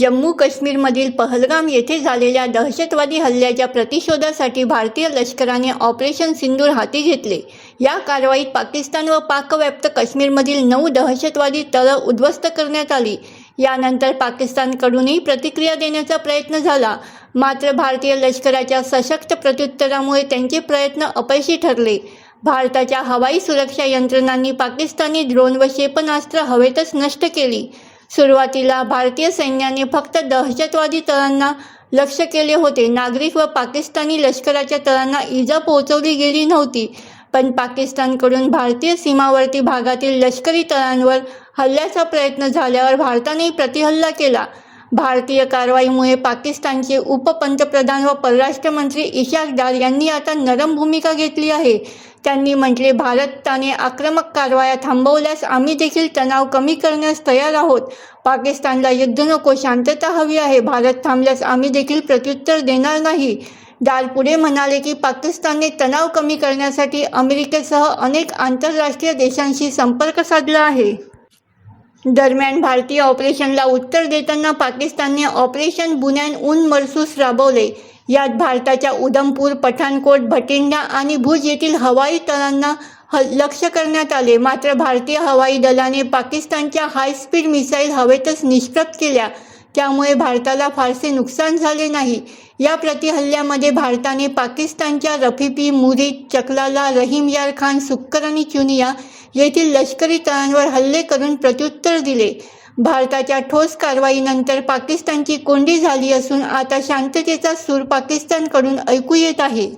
जम्मू काश्मीरमधील पहलगाम येथे झालेल्या दहशतवादी हल्ल्याच्या प्रतिशोधासाठी भारतीय लष्कराने ऑपरेशन सिंदूर हाती घेतले. या कारवाईत पाकिस्तान व पाकव्याप्त काश्मीरमधील नऊ दहशतवादी तळं उद्ध्वस्त करण्यात आली. यानंतर पाकिस्तानकडूनही प्रतिक्रिया देण्याचा प्रयत्न झाला. मात्र भारतीय लष्कराच्या सशक्त प्रत्युत्तरामुळे त्यांचे प्रयत्न अपयशी ठरले. भारताच्या हवाई सुरक्षा यंत्रणांनी पाकिस्तानी ड्रोन व क्षेपणास्त्र हवेतच नष्ट केली. सुरुवातीला भारतीय सैन्याने फक्त दहशतवादी तळांना लक्ष केले होते. नागरिक व पाकिस्तानी लष्कराच्या तळांना इजा पोहोचवली गेली नव्हती. पण पाकिस्तानकडून भारतीय सीमावर्ती भागातील लष्करी तळांवर हल्ल्याचा प्रयत्न झाल्यावर भारताने प्रतिहल्ला केला. भारतीय कारवाईमुळे पाकिस्तानचे उपपंतप्रधान व परराष्ट्र मंत्री इशाक डार यांनी आता नरम भूमिका घेतली आहे. त्यांनी म्हटले भारताने आक्रमक कारवाया थांबवल्यास आम्ही देखील तणाव कमी करण्यास तयार आहोत. पाकिस्तानला युद्ध नको शांतता हवी आहे. भारत थांबल्यास आम्ही देखील प्रत्युत्तर देणार नाही. डाल पुढे म्हणाले की पाकिस्तानने तणाव कमी करण्यासाठी अमेरिकेसह अनेक आंतरराष्ट्रीय देशांशी संपर्क साधला आहे. दरम्यान भारतीय ऑपरेशनला उत्तर देताना पाकिस्तानने ऑपरेशन बुनॅन उन मरसूस राबवले. यात भारताच्या उधमपूर पठाणकोट भटिंडा आणि भुज येथील हवाई तळांना ह लक्ष करण्यात आले. मात्र भारतीय हवाई दलाने पाकिस्तानच्या हायस्पीड मिसाईल हवेतच निष्प्रभ केल्या. त्यामुळे भारताला फारसे नुकसान झाले नाही. या प्रतिहल्ल्यामध्ये भारताने पाकिस्तानच्या रफिपी मुरीद चकलाला रहीम यार खान सुक्कर आणि चुनिया येथील लष्करी तळांवर हल्ले करून प्रत्युत्तर दिले. भारताच्या ठोस कारवाईनंतर पाकिस्तानची कोंडी झाली असून आता शांततेचा सूर पाकिस्तानकडून ऐकू येत आहे.